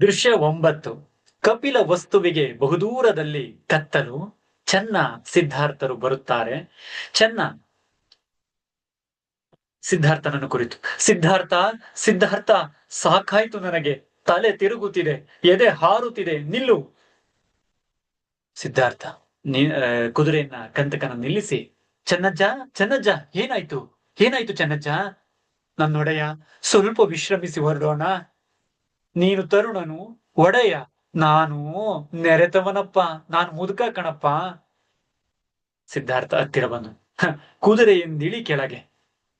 ದೃಶ್ಯ ಒಂಬತ್ತು. ಕಪಿಲ ವಸ್ತುವಿಗೆ ಬಹುದೂರದಲ್ಲಿ ಕತ್ತಲು, ಚೆನ್ನ ಸಿದ್ಧಾರ್ಥರು ಬರುತ್ತಾರೆ. ಚೆನ್ನ ಸಿದ್ಧಾರ್ಥನನ್ನು ಕುರಿತು, ಸಿದ್ಧಾರ್ಥ ಸಿದ್ಧಾರ್ಥ, ಸಾಕಾಯ್ತು ನನಗೆ. ತಲೆ ತಿರುಗುತ್ತಿದೆ, ಎದೆ ಹಾರುತ್ತಿದೆ, ನಿಲ್ಲು. ಸಿದ್ಧಾರ್ಥ, ನಿ ಕುದುರೆಯನ್ನ ಕಂತಕನ ನಿಲ್ಲಿಸಿ. ಚೆನ್ನಜ್ಜ ಚೆನ್ನಜ್ಜ, ಏನಾಯ್ತು? ಏನಾಯ್ತು ಚೆನ್ನಜ್ಜ? ನನ್ನೊಡೆಯ ಸ್ವಲ್ಪ ವಿಶ್ರಮಿಸಿ ಹೊರಡೋಣ. ನೀನು ತರುಣನು ಒಡೆಯ. ನಾನು ನೆರೆತವನಪ್ಪ ನಾನು ಮುದುಕ ಕಣಪ್ಪ. ಸಿದ್ಧಾರ್ಥ ಹತ್ತಿರ ಬಂದು "ಹ, ಕುದುರೆಯಿಂದಿಳಿ ಕೆಳಗೆ.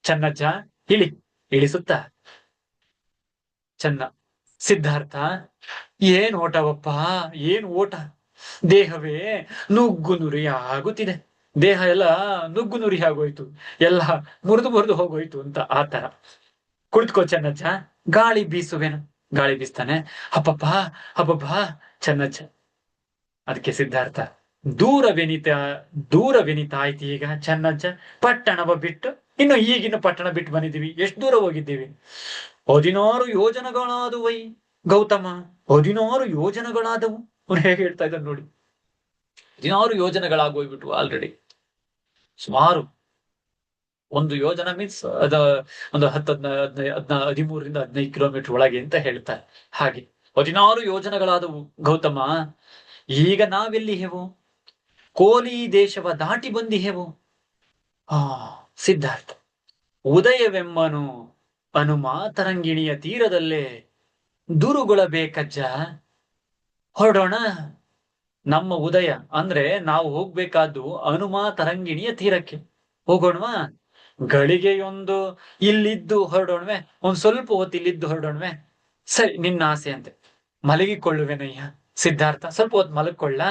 ಚನ್ನಜ್ಜ ಇಳಿ ಇಳಿಸುತ್ತ. ಚನ್ನ ಸಿದ್ಧಾರ್ಥ ಏನ್ ಓಟವಪ್ಪ ಏನ್ ಓಟ? ದೇಹವೇ ನುಗ್ಗು ನುರಿ ಆಗುತ್ತಿದೆ. ದೇಹ ಎಲ್ಲ ನುಗ್ಗು ನುರಿ ಆಗೋಯ್ತು. ಎಲ್ಲ ಮುರಿದು ಮುರಿದು ಹೋಗೋಯ್ತು ಅಂತ ಆತರ ತರ ಕುಳಿತುಕೋ ಚೆನ್ನಜ್ಜ ಗಾಳಿ ಬೀಸುವೆನು. ಗಾಳಿ ಬೀಸ್ತಾನೆ ಅಪ್ಪಪ್ಪ ಅಪ್ಪಪ್ಪ ಚೆನ್ನಜ್ಜ ಅದಕ್ಕೆ ಸಿದ್ಧಾರ್ಥ ದೂರವೆನಿತ ಆಯ್ತು ಈಗ ಚೆನ್ನಜ್ಜ ಪಟ್ಟಣವ ಬಿಟ್ಟು, ಇನ್ನು ಈಗಿನ ಪಟ್ಟಣ ಬಿಟ್ಟು ಬಂದಿದ್ದೀವಿ. ಎಷ್ಟು ದೂರ ಹೋಗಿದ್ದೀವಿ? ಹದಿನಾರು ವೈ ಗೌತಮ. ಹದಿನಾರು ಯೋಜನೆಗಳಾದವು. ಅವ್ನು ಹೇಗೆ ಹೇಳ್ತಾ ಇದ್ದಾನೆ ನೋಡಿ. ಹದಿನಾರು ಯೋಜನೆಗಳಾಗೋಗ್ಬಿಟ್ಟು ಆಲ್ರೆಡಿ ಸುಮಾರು ಒಂದು ಯೋಜನಾ ಮೀನ್ಸ್ ಅದ ಒಂದು ಹತ್ತು ಹದಿನೈದು ಹದಿನೈದು ಹದಿಮೂರರಿಂದ ಹದಿನೈದು ಕಿಲೋಮೀಟರ್ ಒಳಗೆ ಅಂತ ಹೇಳ್ತಾರೆ. ಹಾಗೆ. ಹದಿನಾರು ಯೋಜನೆಗಳಾದವು. ಗೌತಮ, ಈಗ ನಾವೆಲ್ಲಿ ಹೇವು? ಕೋಲಿ ದೇಶವ ದಾಟಿ ಬಂದಿ ಹೇವು ಆ, ಸಿದ್ಧಾರ್ಥ. ಉದಯವೆಮ್ಮನು ಹನುಮ ತರಂಗಿಣಿಯ ತೀರದಲ್ಲೇ ದುರುಗೊಳಬೇಕಜ್ಜ. ಹೊರಡೋಣ. ನಮ್ಮ ಉದಯ. ಅಂದ್ರೆ ನಾವು ಹೋಗ್ಬೇಕಾದ್ದು ಹನುಮ ತರಂಗಿಣಿಯ ತೀರಕ್ಕೆ. ಹೋಗೋಣವಾ? ಗಳಿಗೆಯೊಂದು ಇಲ್ಲಿದ್ದು ಹೊರಡೋಣವೆ, ಒಂದ್ ಸ್ವಲ್ಪ ಹೊತ್ತು ಇಲ್ಲಿದ್ದು ಹೊರಡೋಣವೆ. ಸರಿ, ನಿನ್ನ ಆಸೆ ಅಂತೆ. ಮಲಗಿಕೊಳ್ಳುವೆನಯ್ಯ. ಸಿದ್ಧಾರ್ಥ, ಸ್ವಲ್ಪ ಹೊತ್ತು ಮಲಗ್ಕೊಳ್ಳ?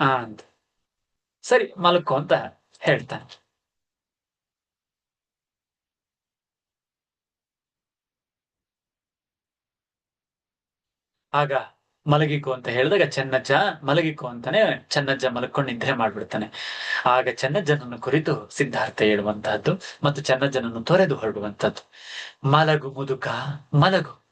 ಆ, ಅಂತ. ಸರಿ ಮಲಕ್ಕೋ ಅಂತ ಹೇಳ್ತಾನೆ. ಆಗ ಮಲಗಿಕೋ ಅಂತ ಹೇಳಿದಾಗ ಚೆನ್ನಜ್ಜ ಮಲಗಿಕೋ ಅಂತಾನೆ ಚೆನ್ನಜ್ಜ ಮಲಕೊಂಡು ನಿದ್ರೆ ಮಾಡ್ಬಿಡ್ತಾನೆ. ಆಗ ಚೆನ್ನಜ್ಜನನ್ನು ಕುರಿತು ಸಿದ್ಧಾರ್ಥ ಹೇಳುವಂತಹದ್ದು ಮತ್ತು ಚೆನ್ನಜ್ಜನನ್ನು ತೊರೆದು ಹೊರಡುವಂತಹದ್ದು. ಮಲಗು ಮುದುಕ, ಮಲಗು.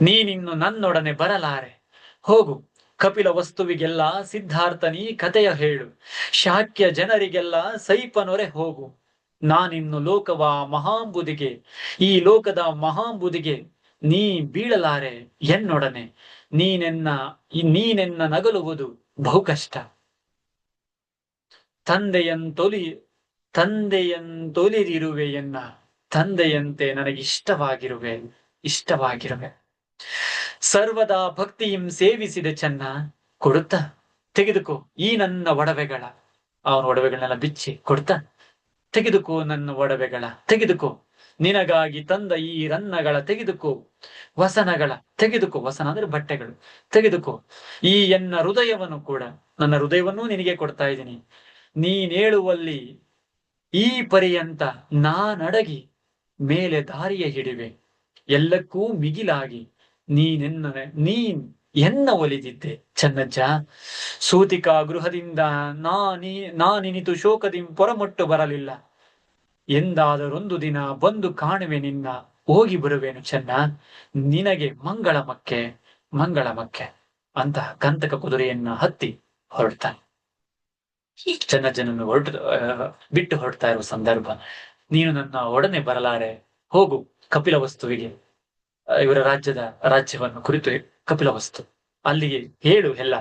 ನೀನಿನ್ನು ನನ್ನೊಡನೆ ಬರಲಾರೆ. ಹೋಗು, ಕಪಿಲ ವಸ್ತುವಿಗೆಲ್ಲ ಸಿದ್ಧಾರ್ಥನಿ ಕಥೆಯ ಹೇಳು. ಶಾಕ್ಯ ಜನರಿಗೆಲ್ಲ ಸೈಪನೊರೆ ಹೋಗು. ನಾನಿನ್ನು ಲೋಕವ ಮಹಾಂಬುದಿಗೆ, ಈ ಲೋಕದ ಮಹಾಂಬುದಿಗೆ ನೀ ಬೀಳಲಾರೆ ಎನ್ನೊಡನೆ. ನೀನೆನ್ನ ನೀನೆನ್ನ ನಗಲುವುದು ಬಹು ಕಷ್ಟ. ತಂದೆಯಂತೊಲಿ ತಂದೆಯಂತೊಲಿರಿರುವೆ ಎನ್ನ, ತಂದೆಯಂತೆ ನನಗಿಷ್ಟವಾಗಿರುವೆ, ಇಷ್ಟವಾಗಿರುವೆ. ಸರ್ವದಾ ಭಕ್ತಿಯಂ ಸೇವಿಸಿದ ಚೆನ್ನ, ಕೊಡುತ್ತ, ತೆಗೆದುಕೋ ಈ ನನ್ನ ಒಡವೆಗಳ. ಅವನ ಒಡವೆಗಳನ್ನೆಲ್ಲ ಬಿಚ್ಚಿ ಕೊಡ್ತಾ ತೆಗೆದುಕೋ ನನ್ನ ಒಡವೆಗಳ, ತೆಗೆದುಕೋ ನಿನಗಾಗಿ ತಂದ ಈ ರನ್ನಗಳ ತೆಗೆದುಕೋ. ವಸನಗಳ ತೆಗೆದುಕೋ. ವಸನ ಅಂದ್ರೆ ಬಟ್ಟೆಗಳು. ತೆಗೆದುಕೋ. ಈ ಎನ್ನ ಹೃದಯವನ್ನು ಕೂಡ, ನನ್ನ ಹೃದಯವನ್ನೂ ನಿನಗೆ ಕೊಡ್ತಾ ಇದ್ದೀನಿ. ನೀನೇಳುವಲ್ಲಿ ಈ ಪರ್ಯಂತ ನಾನಡಗಿ ಮೇಲೆ ದಾರಿಯ ಹಿಡಿವೆ. ಎಲ್ಲಕ್ಕೂ ಮಿಗಿಲಾಗಿ ನೀನೆನ್ನ, ನೀನ್ ಎನ್ನ ಒಲಿದಿದ್ದೆ. ಚನ್ನಜ್ಜ ಸೂತಿಕಾ ಗೃಹದಿಂದ ನಾನಿ, ನಾನಿನಿತು ಶೋಕದಿಂ ಪೊರಮೊಟ್ಟು ಬರಲಿಲ್ಲ. ಎಂದಾದರೊಂದು ದಿನ ಬಂದು ಕಾಣುವೆ ನಿನ್ನ, ಹೋಗಿ ಬರುವೆನು ಚೆನ್ನ. ನಿನಗೆ ಮಂಗಳಮಕ್ಕೆ ಮಂಗಳಮಕ್ಕೆ ಅಂತಹ ಕಂತಕ ಕುದುರೆಯನ್ನ ಹತ್ತಿ ಹೊರಡ್ತಾನೆ. ಚೆನ್ನಜ್ಜನನ್ನು ಹೊರಟು ಬಿಟ್ಟು ಹೊರಡ್ತಾ ಇರುವ ಸಂದರ್ಭ. ನೀನು ನನ್ನ ಒಡನೆ ಬರಲಾರೆ, ಹೋಗು ಕಪಿಲ ವಸ್ತುವಿಗೆ. ಇವರ ರಾಜ್ಯದ ರಾಜ್ಯವನ್ನು ಕುರಿತು ಕಪಿಲ ವಸ್ತು. ಅಲ್ಲಿಗೆ ಹೇಳು ಎಲ್ಲ.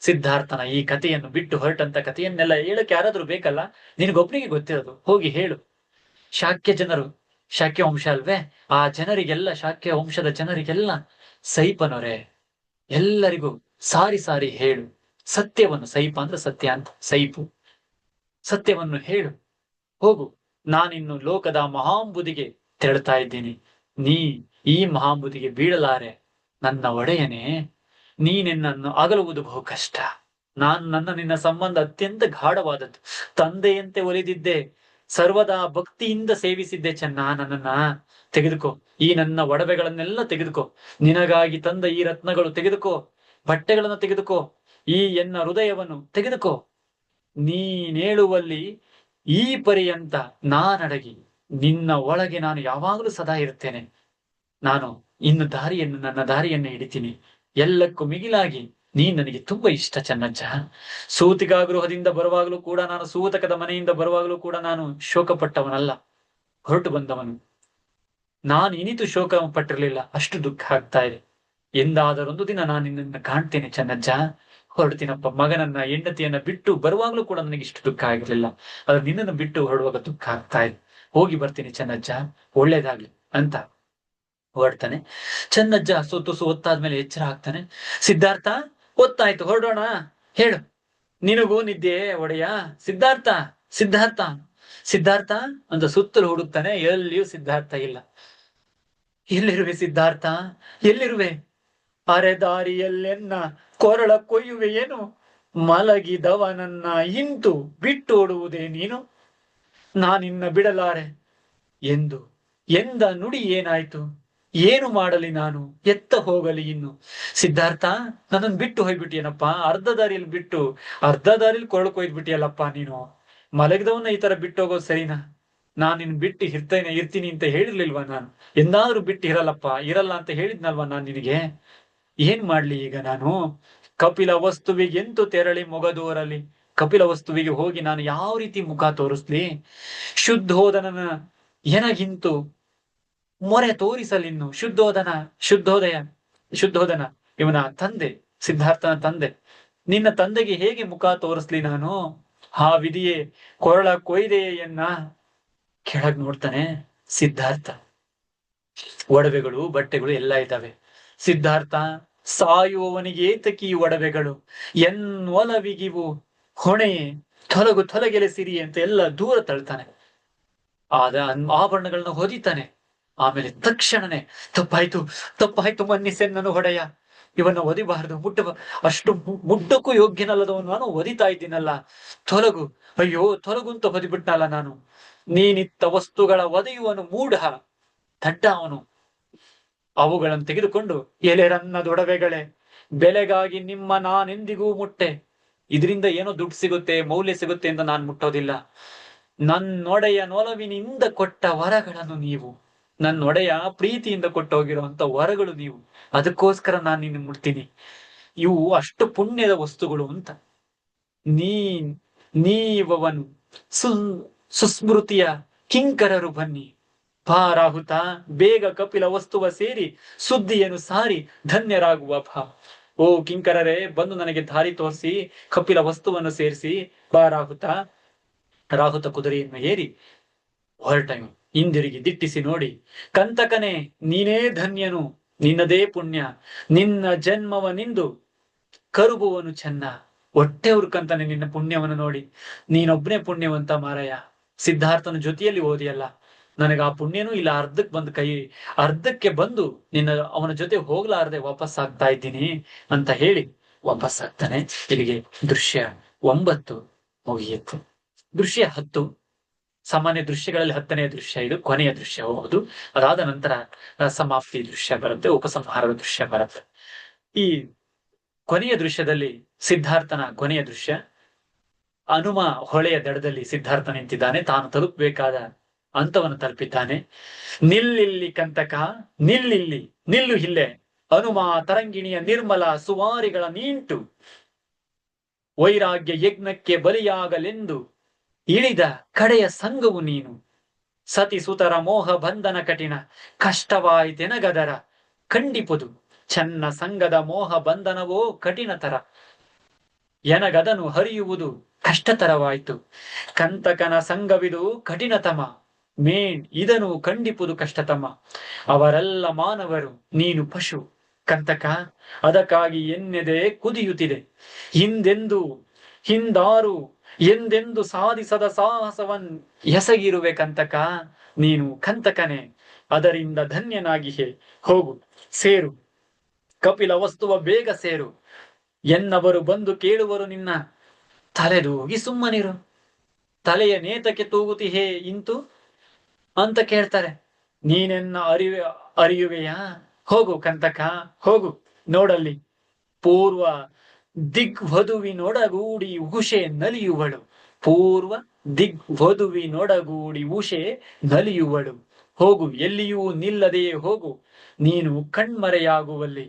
ಸಿದ್ಧಾರ್ಥನ ಈ ಕಥೆಯನ್ನು ಬಿಟ್ಟು ಹೊರಟಂತ ಕಥೆಯನ್ನೆಲ್ಲ ಹೇಳಕ್ಕೆ ಯಾರಾದ್ರೂ ಬೇಕಲ್ಲ? ನಿನಗೊಬ್ಬನಿಗೆ ಗೊತ್ತಿರೋದು? ಹೋಗಿ ಹೇಳು. ಶಾಕ್ಯ ಜನರು, ಶಾಕ್ಯ ವಂಶ ಅಲ್ವೇ? ಆ ಜನರಿಗೆಲ್ಲ, ಶಾಕ್ಯ ವಂಶದ ಜನರಿಗೆಲ್ಲ ಸೈಪನೊರೆ ಎಲ್ಲರಿಗೂ ಸಾರಿ ಸಾರಿ ಹೇಳು. ಸತ್ಯವನ್ನು ಸೈಪ ಅಂದ್ರೆ ಸತ್ಯ ಅಂತ, ಸೈಪು. ಸತ್ಯವನ್ನು ಹೇಳು. ಹೋಗು, ನಾನಿನ್ನು ಲೋಕದ ಮಹಾಂಬುದಿಗೆ ತೆರಳ್ತಾ ಇದ್ದೀನಿ. ನೀ ಈ ಮಹಾಂಬುದಿಗೆ ಬೀಳಲಾರೆ, ನನ್ನ ಒಡೆಯನೇ. ನೀನೆನ್ನನ್ನು ಅಗಲುವುದು ಬಹು ಕಷ್ಟ. ನಾನು ನನ್ನ ನಿನ್ನ ಸಂಬಂಧ ಅತ್ಯಂತ ಗಾಢವಾದದ್ದು. ತಂದೆಯಂತೆ ಒಲಿದಿದ್ದೆ ಸರ್ವದಾ ಭಕ್ತಿಯಿಂದ ಸೇವಿಸಿದ್ದೆ ಚೆನ್ನ, ನನ್ನನ್ನ ತೆಗೆದುಕೋ. ಈ ನನ್ನ ಒಡವೆಗಳನ್ನೆಲ್ಲ ತೆಗೆದುಕೋ. ನಿನಗಾಗಿ ತಂದ ಈ ರತ್ನಗಳು ತೆಗೆದುಕೋ. ಬಟ್ಟೆಗಳನ್ನು ತೆಗೆದುಕೋ. ಈ ಎನ್ನ ಹೃದಯವನ್ನು ತೆಗೆದುಕೋ. ನೀನೇಳುವಲ್ಲಿ ಈ ಪರ್ಯಂತ ನಾನಡಗಿ. ನಿನ್ನ ಒಳಗೆ ನಾನು ಯಾವಾಗಲೂ ಸದಾ ಇರುತ್ತೇನೆ. ನಾನು ಇನ್ನು ದಾರಿಯನ್ನು, ನನ್ನ ದಾರಿಯನ್ನು ಹಿಡಿತೀನಿ. ಎಲ್ಲಕ್ಕೂ ಮಿಗಿಲಾಗಿ ನೀ ನನಗೆ ತುಂಬಾ ಇಷ್ಟ ಚೆನ್ನಜ್ಜ. ಸೂತಿಗಾಗೃಹದಿಂದ ಬರುವಾಗಲೂ ಕೂಡ ನಾನು ಸೂತಕದ ಮನೆಯಿಂದ ಬರುವಾಗಲೂ ಕೂಡ ನಾನು ಶೋಕ ಪಟ್ಟವನಲ್ಲ ಹೊರಟು ಬಂದವನು. ನಾನು ಇನಿತು ಶೋಕ ಪಟ್ಟಿರಲಿಲ್ಲ. ಅಷ್ಟು ದುಃಖ ಆಗ್ತಾ ಇದೆ. ಎಂದಾದರೊಂದು ದಿನ ನಾನು ನಿನ್ನನ್ನು ಕಾಣ್ತೇನೆ ಚೆನ್ನಜ್ಜ. ಹೊರಡ್ತೀನಪ್ಪ, ಮಗನನ್ನ, ಹೆಂಡತಿಯನ್ನ ಬಿಟ್ಟು ಬರುವಾಗಲೂ ಕೂಡ ನನಗೆ ಇಷ್ಟು ದುಃಖ ಆಗಿರಲಿಲ್ಲ. ಆದ್ರೆ ನಿನ್ನನ್ನು ಬಿಟ್ಟು ಹೊರಡುವಾಗ ದುಃಖ ಆಗ್ತಾ ಇದೆ. ಹೋಗಿ ಬರ್ತೀನಿ ಚೆನ್ನಜ್ಜ. ಒಳ್ಳೇದಾಗ್ಲಿ ಅಂತ ಹೊರಡ್ತಾನೆ. ಚೆನ್ನಜ್ಜ ಸೊತ್ತು ಸೊತ್ತಾದ್ಮೇಲೆ ಎಚ್ಚರ ಆಗ್ತಾನೆ. ಸಿದ್ಧಾರ್ಥ ಒತ್ತಾಯ್ತು ಹೊರಡೋಣ. ಹೇಳು. ನಿನಗೂ ನಿದ್ದೆ ಒಡೆಯ. ಸಿದ್ಧಾರ್ಥ ಸಿದ್ಧಾರ್ಥ ಸಿದ್ಧಾರ್ಥ ಅಂತ ಸುತ್ತಲೂ ಹುಡುಕ್ತಾನೆ, ಎಲ್ಲಿಯೂ ಸಿದ್ಧಾರ್ಥ ಇಲ್ಲ. ಎಲ್ಲಿರುವೆ ಸಿದ್ಧಾರ್ಥ? ಎಲ್ಲಿರುವೆ? ಅರೆದಾರಿಯಲ್ಲೆನ್ನ ಕೊರಳ ಕೊಯ್ಯುವೆ ಏನು? ಮಲಗಿದವನನ್ನ ಇಂತು ಬಿಟ್ಟು ಬಿಟ್ಟೋಡುವುದೇ ನೀನು? ನಾನಿನ್ನ ಬಿಡಲಾರೆ ಎಂದು ಎಂದ ನುಡಿ ಏನಾಯ್ತು? ಏನು ಮಾಡಲಿ ನಾನು? ಎತ್ತ ಹೋಗಲಿ ಇನ್ನು? ಸಿದ್ಧಾರ್ಥ, ನನ್ನನ್ನು ಬಿಟ್ಟು ಹೋಗ್ಬಿಟ್ಟಿಯನಪ್ಪ ಅರ್ಧ ದಾರಿಯಲ್ಲಿ ಬಿಟ್ಟು, ಅರ್ಧ ದಾರಿಲಿ ಕೊರಳು ಕೊಯ್ದ್ಬಿಟ್ಟಿಯಲ್ಲಪ್ಪ ನೀನು? ಮಲಗಿದವನ್ನ ಈ ತರ ಬಿಟ್ಟು ಹೋಗೋದು ಸರಿನಾ? ನಾನ್ ನಿನ್ ಬಿಟ್ಟು ಇರ್ತೇನೆ, ಇರ್ತೀನಿ ಅಂತ ಹೇಳಿರ್ಲಿಲ್ವಾ ನಾನು? ಎಂದಾದ್ರೂ ಬಿಟ್ಟು ಇರಲ್ಲಪ್ಪ, ಇರಲ್ಲ ಅಂತ ಹೇಳಿದ್ನಲ್ವಾ ನಾನ್ ನಿನಗೆ? ಏನ್ ಮಾಡ್ಲಿ ಈಗ ನಾನು? ಕಪಿಲ ವಸ್ತುವಿಗೆ ಎಂತು ತೆರಳಿ ಮೊಗದೋರಲಿ ಕಪಿಲ ವಸ್ತುವಿಗೆ ಹೋಗಿ ನಾನು ಯಾವ ರೀತಿ ಮುಖ ತೋರಿಸ್ಲಿ? ಶುದ್ಧೋದನನ ಎನಗಿಂತು ಮೊರೆ ತೋರಿಸಲಿನ್ನು ಶುದ್ಧೋದನ, ಶುದ್ಧೋದಯ, ಶುದ್ಧೋದನ. ಇವನ ತಂದೆ, ಸಿದ್ಧಾರ್ಥನ ತಂದೆ. ನಿನ್ನ ತಂದೆಗೆ ಹೇಗೆ ಮುಖ ತೋರಿಸ್ಲಿ ನಾನು? ಆ ವಿಧಿಯೇ ಕೊರಳ ಕೊಯ್ದೆಯನ್ನ ಕೆಳಗ್ ನೋಡ್ತಾನೆ ಸಿದ್ಧಾರ್ಥ. ಒಡವೆಗಳು, ಬಟ್ಟೆಗಳು ಎಲ್ಲ ಇದ್ದಾವೆ. ಸಿದ್ಧಾರ್ಥ, ಸಾಯುವವನಿಗೆ ಏತಕಿ ಒಡವೆಗಳು. ಎನ್ವಲವಿಗಿವು ಹೊಣೆ, ತೊಲಗು ತೊಲಗೆಲೆ ಸಿರಿ ಅಂತ ಎಲ್ಲ ದೂರ ತಳ್ತಾನೆ. ಆದ ಆಭರಣಗಳನ್ನ ಹೊದಿತಾನೆ. ಆಮೇಲೆ ತಕ್ಷಣನೇ ತಪ್ಪಾಯ್ತು ತಪ್ಪಾಯ್ತು ಮನ್ನಿಸೆನ್ನನು ಹೊಡೆಯ. ಇವನ್ನ ಒದಿಬಾರದು ಮುಟ್ಟ ಅಷ್ಟು ಮುಟ್ಟಕ್ಕೂ ಯೋಗ್ಯನಲ್ಲದವನು ನಾನು, ಒದಿತಾ ಇದ್ದೀನಲ್ಲ. ತೊಲಗು. ಅಯ್ಯೋ ತೊಲಗು ಅಂತ ಒದಿಬಿಟ್ನಲ್ಲ ನಾನು. ನೀನಿತ್ತ ವಸ್ತುಗಳ ಒದೆಯುವನು ಮೂಢ, ದಡ್ಡ ಅವನು. ಅವುಗಳನ್ನು ತೆಗೆದುಕೊಂಡು, ಎಲೆರನ್ನ ದೊಡವೆಗಳೇ, ಬೆಲೆಗಾಗಿ ನಿಮ್ಮ ನಾನೆಂದಿಗೂ ಮುಟ್ಟೆ. ಇದರಿಂದ ಏನೋ ದುಡ್ಡು ಸಿಗುತ್ತೆ, ಮೌಲ್ಯ ಸಿಗುತ್ತೆ ಅಂತ ನಾನು ಮುಟ್ಟೋದಿಲ್ಲ. ನನ್ನೊಡೆಯ ನೊಲವಿನಿಂದ ಕೊಟ್ಟ ವರಗಳನ್ನು ನೀವು. ನನ್ನೊಡೆಯ ಪ್ರೀತಿಯಿಂದ ಕೊಟ್ಟೋಗಿರುವಂತ ವರಗಳು ನೀವು. ಅದಕ್ಕೋಸ್ಕರ ನಾನು ನಿನ್ನ ಮುಡ್ತೀನಿ ಇವು ಅಷ್ಟು ಪುಣ್ಯದ ವಸ್ತುಗಳು ಅಂತ. ನೀ, ನೀವವನು ಸು ಸುಸ್ಮೃತಿಯ ಕಿಂಕರರು ಬನ್ನಿ. ಪಾರಾಹುತ ಬೇಗ ಕಪಿಲ ವಸ್ತುವ ಸೇರಿ ಸುದ್ದಿಯನ್ನು ಸಾರಿ ಧನ್ಯರಾಗುವ ಭಾ. ಓ ಕಿಂಕರರೇ, ಬಂದು ನನಗೆ ದಾರಿ ತೋರಿಸಿ, ಕಪಿಲ ವಸ್ತುವನ್ನು ಸೇರಿಸಿ. ಬಾ ರಾಹುತ ಕುದುರೆಯನ್ನು ಏರಿ ಹೊರಟನು. ಹಿಂದಿರುಗಿ ದಿಟ್ಟಿಸಿ ನೋಡಿ. ಕಂತಕನೇ, ನೀನೇ ಧನ್ಯನು, ನಿನ್ನದೇ ಪುಣ್ಯ. ನಿನ್ನ ಜನ್ಮವನಿಂದು ಕರುಬುವನು ಚೆನ್ನ. ಹೊಟ್ಟೆ ಹುರ್ಕಂತಾನೆ ನಿನ್ನ ಪುಣ್ಯವನ್ನು ನೋಡಿ. ನೀನೊಬ್ನೇ ಪುಣ್ಯವಂತ ಮಾರಯ್ಯ. ಸಿದ್ಧಾರ್ಥನ ಜೊತೆಯಲ್ಲಿ ಓದಿಯಲ್ಲ. ನನಗೆ ಆ ಪುಣ್ಯನೂ ಇಲ್ಲ. ಅರ್ಧಕ್ ಬಂದು ಕೈ, ಅರ್ಧಕ್ಕೆ ಬಂದು ನಿನ್ನ ಅವನ ಜೊತೆ ಹೋಗ್ಲಾರ್ದೆ ವಾಪಸ್ ಆಗ್ತಾ ಇದ್ದೀನಿ ಅಂತ ಹೇಳಿ ವಾಪಸ್ ಆಗ್ತಾನೆ. ಇಲ್ಲಿಗೆ ದೃಶ್ಯ ಒಂಬತ್ತು ಮುಗಿಯಿತು ದೃಶ್ಯ ಹತ್ತು. ಸಾಮಾನ್ಯ ದೃಶ್ಯಗಳಲ್ಲಿ ಹತ್ತನೆಯ ದೃಶ್ಯ, ಇದು ಕೊನೆಯ ದೃಶ್ಯ, ಹೌದು. ಅದಾದ ನಂತರ ಸಮಾಪ್ತಿ ದೃಶ್ಯ ಬರುತ್ತೆ, ಉಪಸಂಹಾರದ ದೃಶ್ಯ ಬರುತ್ತೆ. ಈ ಕೊನೆಯ ದೃಶ್ಯದಲ್ಲಿ ಸಿದ್ಧಾರ್ಥನ ಕೊನೆಯ ದೃಶ್ಯ, ಹನುಮ ಹೊಳೆಯ ದಡದಲ್ಲಿ ಸಿದ್ಧಾರ್ಥ ನಿಂತಿದ್ದಾನೆ, ತಾನು ತಲುಪಬೇಕಾದ ಅಂತವನ್ನು ತಲುಪಿದ್ದಾನೆ. ನಿಲ್ಲಿಲ್ಲಿ ಕಂತಕ ನಿಲ್ಲಿಲ್ಲಿ, ನಿಲ್ಲು ಇಲ್ಲೇ ಹನುಮ ತರಂಗಿಣಿಯ ನಿರ್ಮಲ ಸುವಾರಿಗಳ ನೀಂಟು, ವೈರಾಗ್ಯ ಯಜ್ಞಕ್ಕೆ ಬಲಿಯಾಗಲೆಂದು ಇಳಿದ ಕಡೆಯ ಸಂಘವು ನೀನು. ಸತಿ ಸುತರ ಮೋಹ ಬಂಧನ ಕಠಿಣ ಕಷ್ಟವಾಯಿತೆನಗದರ ಖಂಡಿಪುದು ಚನ್ನ ಸಂಘದ ಮೋಹ ಬಂಧನವೋ ಕಠಿಣತರ ಎನಗದನು ಹರಿಯುವುದು ಕಷ್ಟತರವಾಯಿತು. ಕಂತಕನ ಸಂಘವಿದು ಕಠಿಣತಮ ಮೇಣ್ ಇದನು ಖಂಡಿಪುದು ಕಷ್ಟತಮ. ಅವರೆಲ್ಲ ಮಾನವರು, ನೀನು ಪಶು. ಕಂತಕ, ಅದಕ್ಕಾಗಿ ಎನ್ನೆದೆ ಕುದಿಯುತ್ತಿದೆ. ಹಿಂದೆಂದು, ಹಿಂದಾರು ಎಂದೆಂದು ಸಾಧಿಸದ ಸಾಹಸವನ್ ಎಸಗಿರುವೆ ಕಂತಕ ನೀನು ಕಂತಕನೇ, ಅದರಿಂದ ಧನ್ಯನಾಗಿಯೇ ಹೋಗು, ಸೇರು. ಕಪಿಲ ವಸ್ತುವ ಬೇಗ ಸೇರು. ಎನ್ನವರು ಬಂದು ಕೇಳುವರು ನಿನ್ನ. ತಲೆದೂಗಿ ಸುಮ್ಮನಿರು. ತಲೆಯ ನೇತಕ್ಕೆ ತೂಗುತಿಹೇ ಇಂತು? ಅಂತ ಕೇಳ್ತಾರೆ. ನೀನೆನ್ನ ಅರಿವೆ, ಅರಿಯುವೆಯಾ? ಹೋಗು ಕಂತಕ, ಹೋಗು, ನೋಡಲ್ಲಿ. ಪೂರ್ವ ದಿಗ್ವಧುವಿನೊಡಗೂಡಿ ಉಗುಷೆ ನಲಿಯುವಳು. ಪೂರ್ವ ದಿಗ್ವಧುವಿನೊಡಗೂಡಿ ಉಷೆ ನಲಿಯುವಳು. ಹೋಗು, ಎಲ್ಲಿಯೂ ನಿಲ್ಲದೆ ಹೋಗು, ನೀನು ಕಣ್ಮರೆಯಾಗುವಲ್ಲಿ.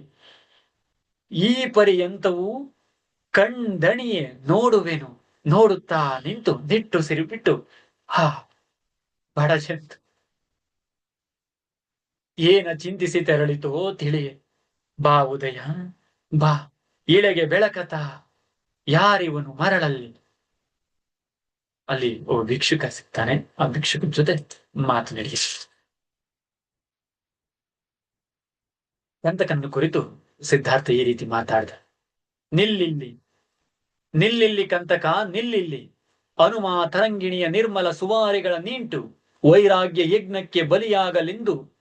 ಈ ಪರ್ಯಂತವೂ ಕಣ್ದಣಿಯೇ ನೋಡುವೆನು. ನೋಡುತ್ತಾ ನಿಂತು ನಿಟ್ಟು ಸಿರಿಬಿಟ್ಟು ಹಾ ಬಡಜಂತು ಏನ ಚಿಂತಿಸಿ ತೆರಳಿತೋ ತಿಳಿಯೆ. ಬಾ ಉದಯ, ಬಾ. ಇಳೆಗೆ ಬೆಳಕತ, ಯಾರಿವನು ಮರಳಲ್ಲಿ? ಅಲ್ಲಿ ಒಬ್ಬ ಭಿಕ್ಷುಕ ಸಿಗ್ತಾನೆ. ಆ ಭಿಕ್ಷುಕ ಜೊತೆ ಮಾತು ನಡೆಯ ಕಂತಕನ್ನು ಕುರಿತು ಸಿದ್ಧಾರ್ಥ ಈ ರೀತಿ ಮಾತಾಡ್ದ. ನಿಲ್ಲಿಲ್ಲಿ ನಿಲ್ಲಿಲ್ಲಿ ಕಂತಕ ನಿಲ್ಲಿಲ್ಲಿ. ಅನುಮಾ ತರಂಗಿಣಿಯ ನಿರ್ಮಲ ಸುವಾರಿಗಳ ನೀಂಟು. ವೈರಾಗ್ಯ ಯಜ್ಞಕ್ಕೆ ಬಲಿಯಾಗಲೆಂದು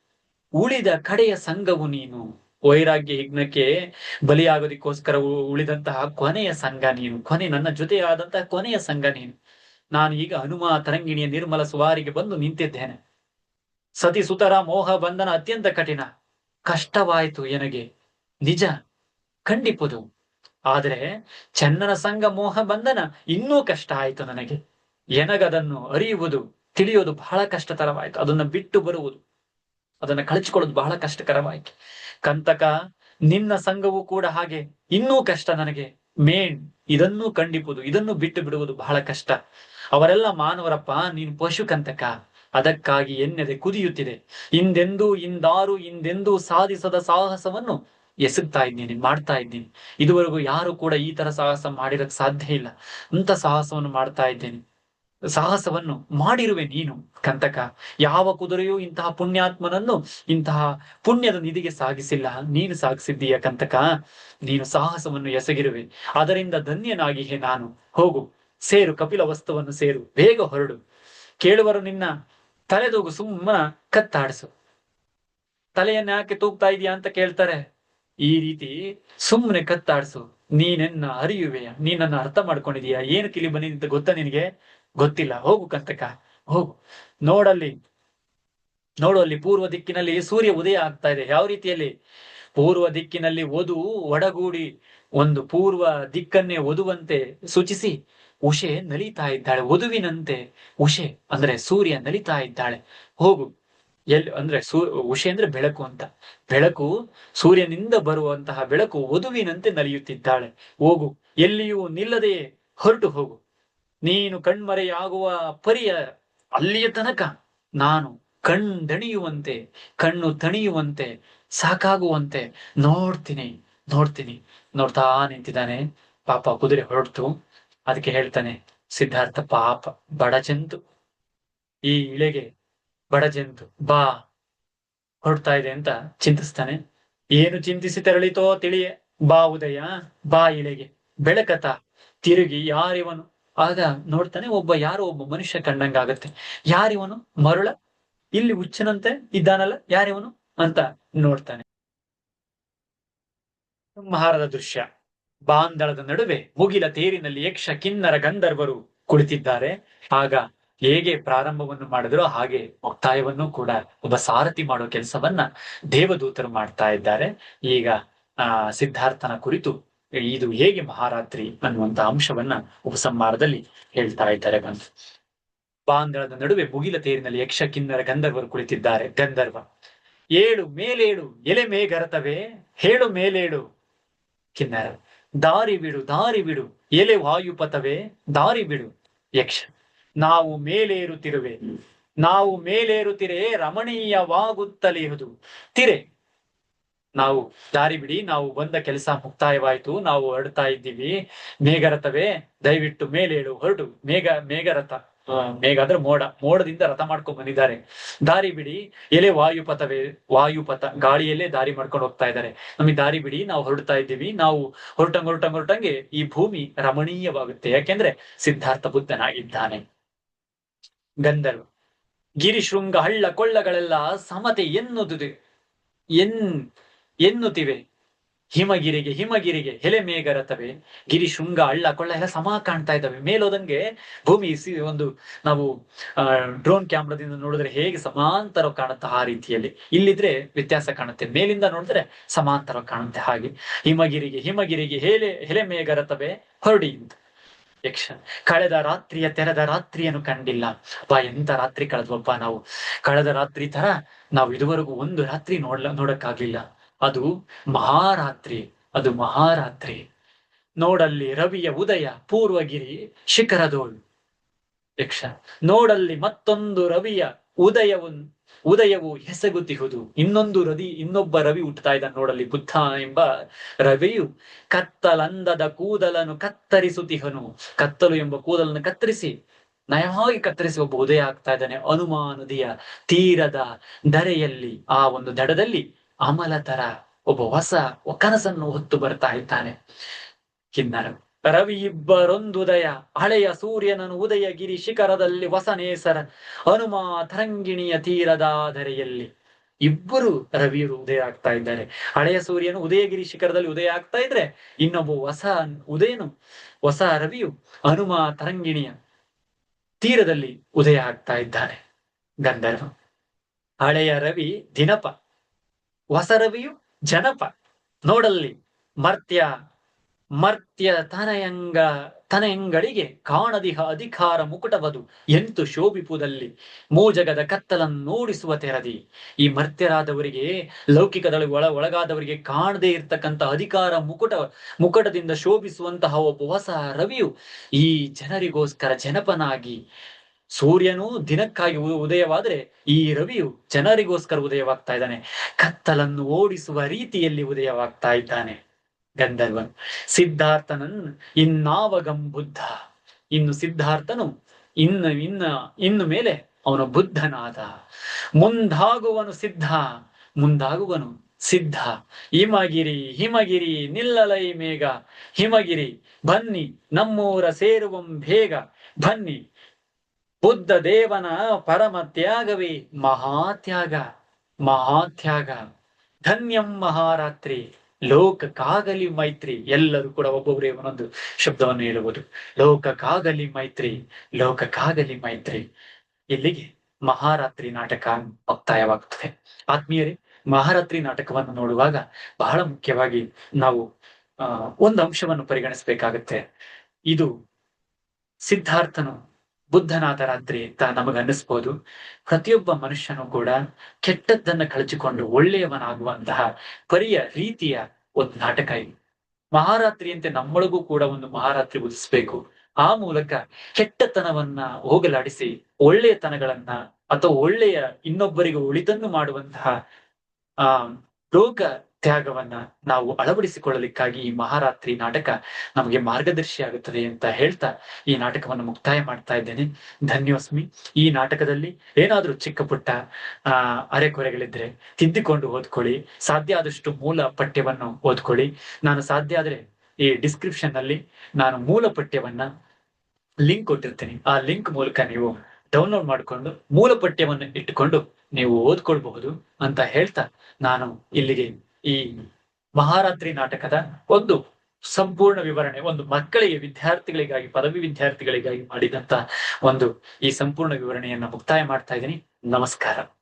ಉಳಿದ ಕಡೆಯ ಸಂಘವು ನೀನು. ವೈರಾಗ್ಯ ಯಜ್ಞಕ್ಕೆ ಬಲಿಯಾಗೋದಕ್ಕೋಸ್ಕರ ಉಳಿದಂತಹ ಕೊನೆಯ ಸಂಘ ನೀನು. ಕೊನೆ ನನ್ನ ಜೊತೆಯಾದಂತಹ ಕೊನೆಯ ಸಂಘ ನೀನು. ನಾನು ಈಗ ಹನುಮ, ತರಂಗಿಣಿಯ ನಿರ್ಮಲ ಸುವಾರಿಗೆ ಬಂದು ನಿಂತಿದ್ದೇನೆ. ಸತಿ ಸುತರ ಮೋಹ ಬಂಧನ ಅತ್ಯಂತ ಕಠಿಣ. ಕಷ್ಟವಾಯಿತು ಎನಗೆ. ನಿಜ, ಖಂಡಿಪುದು. ಆದರೆ ಚನ್ನನ ಸಂಘ ಮೋಹ ಬಂಧನ ಇನ್ನೂ ಕಷ್ಟ ಆಯಿತು ನನಗೆ. ಎನಗದನ್ನು ಅರಿಯುವುದು ತಿಳಿಯುವುದು ಬಹಳ ಕಷ್ಟತರವಾಯಿತು. ಅದನ್ನ ಬಿಟ್ಟು ಬರುವುದು. ಅದನ್ನ ಕಳಚಿಕೊಳ್ಳೋದು ಬಹಳ ಕಷ್ಟಕರವಾಗಿ ಕಂತಕ, ನಿನ್ನ ಸಂಘವು ಕೂಡ ಹಾಗೆ. ಇನ್ನೂ ಕಷ್ಟ ನನಗೆ. ಮೇನ್, ಇದನ್ನು ಕಂಡಿಪುದು, ಇದನ್ನು ಬಿಟ್ಟು ಬಿಡುವುದು ಬಹಳ ಕಷ್ಟ. ಅವರೆಲ್ಲ ಮಾನವರಪ್ಪ, ನೀನು ಪಶು ಕಂತಕ. ಅದಕ್ಕಾಗಿ ಎನ್ನೆದೆ ಕುದಿಯುತ್ತಿದೆ. ಇಂದೆಂದೂ, ಇಂದಾರು, ಇಂದೆಂದೂ ಸಾಧಿಸದ ಸಾಹಸವನ್ನು ಎಸಗ್ತಾ ಇದ್ದೀನಿ, ಮಾಡ್ತಾ ಇದ್ದೀನಿ. ಇದುವರೆಗೂ ಯಾರು ಕೂಡ ಈ ತರ ಸಾಹಸ ಮಾಡಿರಕ್ ಸಾಧ್ಯ ಇಲ್ಲ. ಅಂತ ಸಾಹಸವನ್ನು ಮಾಡ್ತಾ ಇದ್ದೇನೆ. ಸಾಹಸವನ್ನು ಮಾಡಿರುವೆ ನೀನು ಕಂತಕ ಯಾವ ಕುದುರೆಯೂ ಇಂತಹ ಪುಣ್ಯಾತ್ಮನನ್ನು, ಇಂತಹ ಪುಣ್ಯದ ನಿಧಿಗೆ ಸಾಗಿಸಿಲ್ಲ. ನೀನು ಸಾಗಿಸಿದ್ದೀಯ ಕಂತಕ ನೀನು ಸಾಹಸವನ್ನು ಎಸಗಿರುವೆ. ಅದರಿಂದ ಧನ್ಯನಾಗಿ ಹೇ ನಾನು. ಹೋಗು, ಸೇರು, ಕಪಿಲ ವಸ್ತುವನ್ನು ಸೇರು, ಬೇಗ ಹೊರಡು. ಕೇಳುವರು ನಿನ್ನ ತಲೆದೂಗು, ಸುಮ್ಮ ಕತ್ತಾಡಿಸು. ತಲೆಯನ್ನ ಯಾಕೆ ತೂಗ್ತಾ ಇದೀಯಾ ಅಂತ ಕೇಳ್ತಾರೆ. ಈ ರೀತಿ ಸುಮ್ಮನೆ ಕತ್ತಾಡಿಸು. ನೀನೆನ್ನ ಅರಿಯುವೆಯ? ನೀನನ್ನ ಅರ್ಥ ಮಾಡ್ಕೊಂಡಿದೀಯಾ? ಏನು ಕಿಲಿ ಬನ್ನಿ ಅಂತ ಗೊತ್ತಾ ನಿನಗೆ? ಗೊತ್ತಿಲ್ಲ. ಹೋಗು ಕಂತಕ ಹೋಗು. ನೋಡಲ್ಲಿ ನೋಡು ಅಲ್ಲಿ ಪೂರ್ವ ದಿಕ್ಕಿನಲ್ಲಿ ಸೂರ್ಯ ಉದಯ ಆಗ್ತಾ ಇದೆ. ಯಾವ ರೀತಿಯಲ್ಲಿ? ಪೂರ್ವ ದಿಕ್ಕಿನಲ್ಲಿ ಒದು ಒಡಗೂಡಿ, ಒಂದು ಪೂರ್ವ ದಿಕ್ಕನ್ನೇ ಒದುವಂತೆ ಸೂಚಿಸಿ ಉಷೆ ನಲಿತಾ ಇದ್ದಾಳೆ. ವಧುವಿನಂತೆ ಉಷೆ, ಅಂದ್ರೆ ಸೂರ್ಯ ನಲಿತಾ ಇದ್ದಾಳೆ. ಹೋಗು. ಎಲ್ಲಿ, ಅಂದ್ರೆ ಸೂ, ಉಷೆ ಅಂದ್ರೆ ಬೆಳಕು ಅಂತ. ಬೆಳಕು ಸೂರ್ಯನಿಂದ ಬರುವಂತಹ ಬೆಳಕು ವಧುವಿನಂತೆ ನಲಿಯುತ್ತಿದ್ದಾಳೆ. ಹೋಗು. ಎಲ್ಲಿಯೂ ನಿಲ್ಲದೆಯೇ ಹೊರಟು ಹೋಗು. ನೀನು ಕಣ್ಮರೆಯಾಗುವ ಪರಿಯ ಅಲ್ಲಿಯ ತನಕ ನಾನು ಕಣ್ದಣಿಯುವಂತೆ ಕಣ್ಣು ತಣಿಯುವಂತೆ, ಸಾಕಾಗುವಂತೆ ನೋಡ್ತೀನಿ ನೋಡ್ತೀನಿ. ನೋಡ್ತಾ ನಿಂತಿದ್ದಾನೆ. ಪಾಪ ಕುದುರೆ ಹೊರಡ್ತು ಅದಕ್ಕೆ ಹೇಳ್ತಾನೆ, ಸಿದ್ಧಾರ್ಥ ಪಾಪ ಬಡಜಂತು ಈ ಇಳೆಗೆ ಬಡಜಂತು ಬಾ. ಹೊರಡ್ತಾ ಇದೆ ಅಂತ ಚಿಂತಿಸ್ತಾನೆ. ಏನು ಚಿಂತಿಸಿ ತೆರಳಿತೋ ತಿಳಿಯೆ, ಬಾ ಉದಯ, ಬಾ ಇಳೆಗೆ. ಬೆಳಕತ, ತಿರುಗಿ ಯಾರಿವನು? ಆಗ ನೋಡ್ತಾನೆ, ಒಬ್ಬ ಯಾರು ಒಬ್ಬ ಮನುಷ್ಯ ಕಂಡಂಗಾಗತ್ತೆ ಯಾರಿವನು? ಮರುಳ. ಇಲ್ಲಿ ಹುಚ್ಚನಂತೆ ಇದ್ದಾನಲ್ಲ, ಯಾರಿವನು? ಅಂತ ನೋಡ್ತಾನೆ. ಸಂಹಾರದ ದೃಶ್ಯ. ಬಾಂದಳದ ನಡುವೆ ಮುಗಿಲ ತೇರಿನಲ್ಲಿ ಯಕ್ಷ ಕಿನ್ನರ ಗಂಧರ್ವರು ಕುಳಿತಿದ್ದಾರೆ. ಆಗ ಹೇಗೆ ಪ್ರಾರಂಭವನ್ನು ಮಾಡಿದ್ರು ಹಾಗೆ ಮುಕ್ತಾಯವನ್ನು ಕೂಡ ಒಬ್ಬ ಸಾರಥಿ ಮಾಡೋ ಕೆಲಸವನ್ನ ದೇವದೂತರು ಮಾಡ್ತಾ ಇದ್ದಾರೆ. ಈಗ, ಆ, ಸಿದ್ಧಾರ್ಥನ ಕುರಿತು ಇದು ಹೇಗೆ ಮಹಾರಾತ್ರಿ ಅನ್ನುವಂತ ಅಂಶವನ್ನ ಉಪಸಂಹಾರದಲ್ಲಿ ಹೇಳ್ತಾ ಇದ್ದಾರೆ ಬಂದು ಬಾಂಧಳದ ನಡುವೆ ಮುಗಿಲ ತೇರಿನಲ್ಲಿ ಯಕ್ಷ ಕಿನ್ನರ ಗಂಧರ್ವರು ಕುಳಿತಿದ್ದಾರೆ. ಗಂಧರ್ವ, ಏಳು ಮೇಲೇಳು, ಎಲೆ ಮೇಗರತವೇ ಹೇಳು ಮೇಲೇಳು. ಕಿನ್ನರ, ದಾರಿ ಬಿಡು ದಾರಿ ಬಿಡು, ಎಲೆ ವಾಯುಪಥವೇ, ದಾರಿ ಬಿಡು. ಯಕ್ಷ, ನಾವು ಮೇಲೇರುತ್ತಿರುವೆ, ನಾವು ಮೇಲೇರುತ್ತಿರೆ ರಮಣೀಯವಾಗುತ್ತಲಿರುವುದು ತಿರೆ ನಾವು ದಾರಿ ಬಿಡಿ, ನಾವು ಬಂದ ಕೆಲಸ ಮುಕ್ತಾಯವಾಯ್ತು, ನಾವು ಹೊರಡ್ತಾ ಇದ್ದೀವಿ. ಮೇಘರಥವೇ, ದಯವಿಟ್ಟು ಮೇಲೇಳು ಹೊರಡು. ಮೇಘ, ಮೇಘರಥ. ಮೇಘ ಅಂದ್ರೆ ಮೋಡ. ಮೋಡದಿಂದ ರಥ ಮಾಡ್ಕೊಂಡ್ ಬಂದಿದ್ದಾರೆ. ದಾರಿ ಬಿಡಿ. ಎಲೆ ವಾಯುಪಥವೇ, ವಾಯುಪಥ. ಗಾಳಿಯಲ್ಲೇ ದಾರಿ ಮಾಡ್ಕೊಂಡು ಹೋಗ್ತಾ ಇದ್ದಾರೆ. ನಮಗೆ ದಾರಿ ಬಿಡಿ, ನಾವು ಹೊರಡ್ತಾ ಇದ್ದೀವಿ. ನಾವು ಹೊರಟಂಗ್ ಹೊರಟಂಗ್, ಹೊರಟಂಗೆ ಈ ಭೂಮಿ ರಮಣೀಯವಾಗುತ್ತೆ. ಯಾಕೆಂದ್ರೆ ಸಿದ್ಧಾರ್ಥ ಬುದ್ಧನಾಗಿದ್ದಾನೆ. ಗಂಧರ್ವ. ಗಿರಿಶೃಂಗ ಹಳ್ಳ ಕೊಳ್ಳಗಳೆಲ್ಲ ಸಮತೆ ಎನ್ನುತ್ತದೆ. ಎನ್ ಎನ್ನುತ್ತಿವೆ. ಹಿಮಗಿರಿಗೆ ಹಿಮಗಿರಿಗೆ ಎಲೆ ಮೇಘರಥವೇ ಗಿರಿ, ಶೃಂಗ, ಹಳ್ಳ, ಕೊಳ್ಳ ಎಲ್ಲ ಸಮ ಕಾಣ್ತಾ ಇದ್ದಾವೆ. ಮೇಲೋದಂಗೆ ಭೂಮಿ ಸಿ- ಒಂದು ನಾವು ಡ್ರೋನ್ ಕ್ಯಾಮ್ರಾದಿಂದ ನೋಡಿದ್ರೆ ಹೇಗೆ ಸಮಾಂತರ ಕಾಣುತ್ತೆ ಆ ರೀತಿಯಲ್ಲಿ. ಇಲ್ಲಿದ್ರೆ ವ್ಯತ್ಯಾಸ ಕಾಣುತ್ತೆ. ಮೇಲಿಂದ ನೋಡಿದ್ರೆ ಸಮಾಂತರ ಕಾಣುತ್ತೆ ಹಾಗೆ. ಹಿಮಗಿರಿಗೆ ಹಿಮಗಿರಿಗೆ ಹೇಲೆ ಎಲೆ ಮೇಘರಥವೇ ಹೊರಡಿ ಯಕ್ಷ, ಕಳೆದ ರಾತ್ರಿಯ ತೆರೆದ ರಾತ್ರಿಯನ್ನು ಕಂಡಿಲ್ಲ. ಬಾ, ಎಂತ ರಾತ್ರಿ ಕಳೆದ್ವಪ್ಪ ನಾವು. ಕಳೆದ ರಾತ್ರಿ ತರ ನಾವು ಇದುವರೆಗೂ ಒಂದು ರಾತ್ರಿ ನೋಡ್ಲ, ನೋಡಕ್ಕಾಗ್ಲಿಲ್ಲ. ಅದು ಮಹಾರಾತ್ರಿ ಅದು ಮಹಾರಾತ್ರಿ. ನೋಡಲ್ಲಿ ರವಿಯ ಉದಯ, ಪೂರ್ವಗಿರಿ, ಶಿಖರದೋಳು. ಯಕ್ಷ, ನೋಡಲ್ಲಿ ಮತ್ತೊಂದು ರವಿಯ ಉದಯವು ಉದಯವು ಹೆಸಗುತ್ತಿಹುದು. ಇನ್ನೊಂದು ರವಿ, ಇನ್ನೊಬ್ಬ ರವಿ ಹುಟ್ಟುತ್ತಾ ಇದ್ದಾನೆ ನೋಡಲ್ಲಿ. ಬುದ್ಧ ಎಂಬ ರವಿಯು ಕತ್ತಲಂದದ ಕೂದಲನ್ನು ಕತ್ತರಿಸುತ್ತಿಹನು. ಕತ್ತಲು ಎಂಬ ಕೂದಲನ್ನು ಕತ್ತರಿಸಿ, ನಯವಾಗಿ ಕತ್ತರಿಸಿ ಒಬ್ಬ ಉದಯ ಆಗ್ತಾ ಇದ್ದಾನೆ. ಅನುಮಾನದಿಯ ತೀರದ ದರೆಯಲ್ಲಿ ಆ ಒಂದು ದಡದಲ್ಲಿ ಅಮಲ ತರ ಒಬ್ಬ ಹೊಸ ಕನಸನ್ನು ಹೊತ್ತು ಬರ್ತಾ ಇದ್ದಾನೆ. ಕಿನ್ನರ ರವಿ ಇಬ್ಬರೊಂದುದಯ ಹಳೆಯ ಸೂರ್ಯನನು ಉದಯಗಿರಿ ಶಿಖರದಲ್ಲಿ ವಸನೇಸರ ಹನುಮ ತರಂಗಿಣಿಯ ತೀರದ ಧರೆಯಲ್ಲಿ ಇಬ್ಬರು ರವಿಯರು ಉದಯ ಆಗ್ತಾ ಇದ್ದಾರೆ. ಹಳೆಯ ಸೂರ್ಯನು ಉದಯಗಿರಿ ಶಿಖರದಲ್ಲಿ ಉದಯ ಆಗ್ತಾ ಇದ್ರೆ ಇನ್ನೊಬ್ಬ ಹೊಸ ಉದಯನು, ಹೊಸ ರವಿಯು ಹನುಮ ತರಂಗಿಣಿಯ ತೀರದಲ್ಲಿ ಉದಯ ಆಗ್ತಾ ಇದ್ದಾನೆ. ಗಂಧರ್ವ, ಹಳೆಯ ರವಿ ದಿನಪ ಹೊಸ ರವಿಯು ಜನಪ. ನೋಡಲ್ಲಿ ಮರ್ತ್ಯ ಮರ್ತ್ಯ ತನಯಂಗ, ತನಯಂಗಳಿಗೆ ಕಾಣದಿಹ ಅಧಿಕಾರ ಮುಕುಟವದು. ಎಂತು ಶೋಭಿಪುದಲ್ಲಿ ಮೋಜಗದ ಕತ್ತಲನ್ನು ನೋಡಿಸುವ ತೆರದಿ. ಈ ಮರ್ತ್ಯರಾದವರಿಗೆ, ಲೌಕಿಕದಳು ಒಳ ಒಳಗಾದವರಿಗೆ ಕಾಣದೇ ಇರ್ತಕ್ಕಂಥ ಅಧಿಕಾರ ಮುಕುಟ, ಮುಕುಟದಿಂದ ಶೋಭಿಸುವಂತಹ ಒಬ್ಬ ಹೊಸ ರವಿಯು ಈ ಜನರಿಗೋಸ್ಕರ ಜನಪನಾಗಿ ಸೂರ್ಯನು ದಿನಕ್ಕಾಗಿ ಉದಯವಾದರೆ ಈ ರವಿಯು ಜನರಿಗೋಸ್ಕರ ಉದಯವಾಗ್ತಾ ಇದ್ದಾನೆ. ಕತ್ತಲನ್ನು ಓಡಿಸುವ ರೀತಿಯಲ್ಲಿ ಉದಯವಾಗ್ತಾ ಇದ್ದಾನೆ. ಗಂಧರ್ವನು ಸಿದ್ಧಾರ್ಥನನ್ ಇನ್ನಾವಗಂ ಬುದ್ಧ. ಇನ್ನು ಸಿದ್ಧಾರ್ಥನು ಇನ್ನು, ಇನ್ನ, ಇನ್ನು ಮೇಲೆ ಅವನು ಬುದ್ಧನಾದ. ಮುಂದಾಗುವನು ಸಿದ್ಧ ಮುಂದಾಗುವನು ಸಿದ್ಧ. ಹಿಮಗಿರಿ ಹಿಮಗಿರಿ, ನಿಲ್ಲಲೈ ಮೇಘ. ಹಿಮಗಿರಿ, ಬನ್ನಿ ನಮ್ಮೂರ ಸೇರುವಂ ಬೇಗ. ಬನ್ನಿ ಬುದ್ಧ ದೇವನ ಪರಮ ತ್ಯಾಗವೇ ಮಹಾತ್ಯಾಗ ಮಹಾತ್ಯಾಗ ಧನ್ಯಂ ಮಹಾರಾತ್ರಿ ಲೋಕಕ್ಕಾಗಲಿ ಮೈತ್ರಿ. ಎಲ್ಲರೂ ಕೂಡ ಒಬ್ಬೊಬ್ಬರೇ ಒಂದೊಂದು ಶಬ್ದವನ್ನು ಹೇಳುವುದು ಲೋಕಕ್ಕಾಗಲಿ ಮೈತ್ರಿ ಲೋಕಕ್ಕಾಗಲಿ ಮೈತ್ರಿ. ಇಲ್ಲಿಗೆ ಮಹಾರಾತ್ರಿ ನಾಟಕ ಮುಕ್ತಾಯವಾಗುತ್ತದೆ. ಆತ್ಮೀಯರೇ, ಮಹಾರಾತ್ರಿ ನಾಟಕವನ್ನು ನೋಡುವಾಗ ಬಹಳ ಮುಖ್ಯವಾಗಿ ನಾವು ಒಂದು ಅಂಶವನ್ನು ಪರಿಗಣಿಸಬೇಕಾಗುತ್ತೆ. ಇದು ಸಿದ್ಧಾರ್ಥನು ಬುದ್ಧನಾದ ರಾತ್ರಿ ಅಂತ ನಮಗನ್ನಿಸ್ಬೋದು. ಪ್ರತಿಯೊಬ್ಬ ಮನುಷ್ಯನು ಕೂಡ ಕೆಟ್ಟದ್ದನ್ನ ಕಳಚಿಕೊಂಡು ಒಳ್ಳೆಯವನಾಗುವಂತಹ ಪರಿಯ ರೀತಿಯ ಒಂದು ನಾಟಕ ಇದು. ಮಹಾರಾತ್ರಿಯಂತೆ ನಮ್ಮೊಳಗೂ ಕೂಡ ಒಂದು ಮಹಾರಾತ್ರಿ ಉದಿಸ್ಬೇಕು ಆ ಮೂಲಕ ಕೆಟ್ಟತನವನ್ನ ಹೋಗಲಾಡಿಸಿ ಒಳ್ಳೆಯತನಗಳನ್ನ ಅಥವಾ ಒಳ್ಳೆಯ ಇನ್ನೊಬ್ಬರಿಗೆ ಒಳಿತನ್ನು ಮಾಡುವಂತಹ, ಆ, ಲೋಕ ತ್ಯಾಗವನ್ನ ನಾವು ಅಳವಡಿಸಿಕೊಳ್ಳಲಿಕ್ಕಾಗಿ ಈ ಮಹಾರಾತ್ರಿ ನಾಟಕ ನಮಗೆ ಮಾರ್ಗದರ್ಶಿ ಆಗುತ್ತದೆ ಅಂತ ಹೇಳ್ತಾ ಈ ನಾಟಕವನ್ನು ಮುಕ್ತಾಯ ಮಾಡ್ತಾ ಇದ್ದೇನೆ. ಧನ್ಯೋಸ್ಮಿ. ಈ ನಾಟಕದಲ್ಲಿ ಏನಾದ್ರೂ ಚಿಕ್ಕ ಪುಟ್ಟ, ಆ, ಅರೆಕೊರೆಗಳಿದ್ರೆ ತಿದ್ದಿಕೊಂಡು ಓದ್ಕೊಳ್ಳಿ. ಸಾಧ್ಯ ಆದಷ್ಟು ಮೂಲ ಪಠ್ಯವನ್ನು ಓದ್ಕೊಳ್ಳಿ. ನಾನು ಸಾಧ್ಯ ಆದ್ರೆ ಈ ಡಿಸ್ಕ್ರಿಪ್ಷನ್ನಲ್ಲಿ ನಾನು ಮೂಲ ಪಠ್ಯವನ್ನ ಲಿಂಕ್ ಕೊಟ್ಟಿರ್ತೀನಿ. ಆ ಲಿಂಕ್ ಮೂಲಕ ನೀವು ಡೌನ್ಲೋಡ್ ಮಾಡಿಕೊಂಡು ಮೂಲ ಪಠ್ಯವನ್ನು ಇಟ್ಟುಕೊಂಡು ನೀವು ಓದ್ಕೊಳ್ಬಹುದು ಅಂತ ಹೇಳ್ತಾ ನಾನು ಇಲ್ಲಿಗೆ ಈ ಮಹಾರಾತ್ರಿ ನಾಟಕದ ಒಂದು ಸಂಪೂರ್ಣ ವಿವರಣೆ, ಒಂದು ಮಕ್ಕಳಿಗೆ ವಿದ್ಯಾರ್ಥಿಗಳಿಗಾಗಿ, ಪದವಿ ವಿದ್ಯಾರ್ಥಿಗಳಿಗಾಗಿ ಮಾಡಿದಂತ ಒಂದು ಈ ಸಂಪೂರ್ಣ ವಿವರಣೆಯನ್ನ ಮುಕ್ತಾಯ ಮಾಡ್ತಾ ಇದ್ದೀನಿ. ನಮಸ್ಕಾರ.